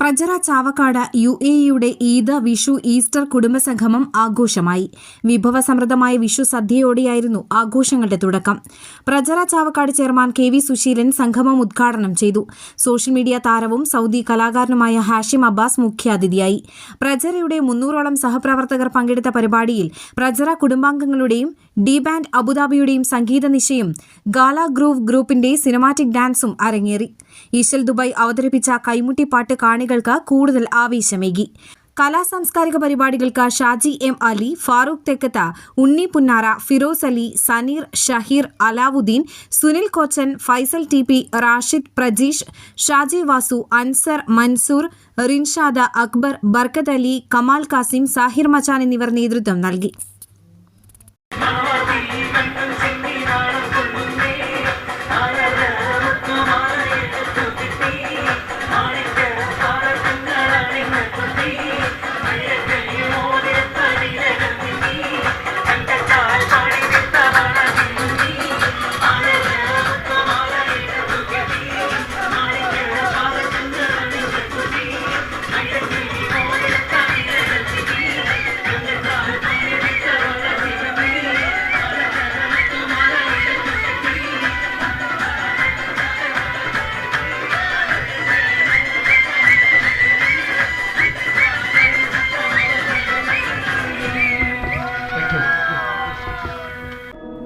Prajara Chavakkad U A ഇയുടെ Eid Vishu Easter കുടുംബസംഗമം ആഘോഷമായി. വിഭവസമൃദ്ധമായ വിഷു സദ്യയോടെയായിരുന്നു ആഘോഷങ്ങളുടെ തുടക്കം. Prajara Chavakkad chairman K V Susheelan സംഗമം ഉദ്ഘാടനം ചെയ്തു. സോഷ്യൽ മീഡിയ താരവും സൗദി കലാകാരനുമായ ഹാഷിം അബ്ബാസ് മുഖ്യാതിഥിയായി. പ്രജറയുടെ മുന്നൂറോളം സഹപ്രവർത്തകർ പങ്കെടുത്ത പരിപാടിയിൽ പ്രജറ കുടുംബാംഗങ്ങളുടെയും ഡി ബാൻഡ് അബുദാബിയുടെയും സംഗീത നിശയും ഗാല ഗ്രൂവ് ഗ്രൂപ്പിന്റെ സിനിമാറ്റിക് ഡാൻസും അരങ്ങേറി. ഈശൽ ദുബായ് അവതരിപ്പിച്ച കൈമുട്ടിപ്പാട്ട് കാണികൾക്ക് കൂടുതൽ ആവേശമേകി. കലാ സാംസ്കാരിക പരിപാടികൾക്ക് Shaji M Ali Farooq Thekkath Unni Punnara Firoz Ali Saneer Shaheer Alauddin Sunil Kochan Faisal T P Rashid Prajeesh Shaji Vasu Ansar Mansoor Rinshad Akbar Barkath Ali Kamal Kasim Shahir മച്ചാൻ എന്നിവർ നേതൃത്വം നൽകി.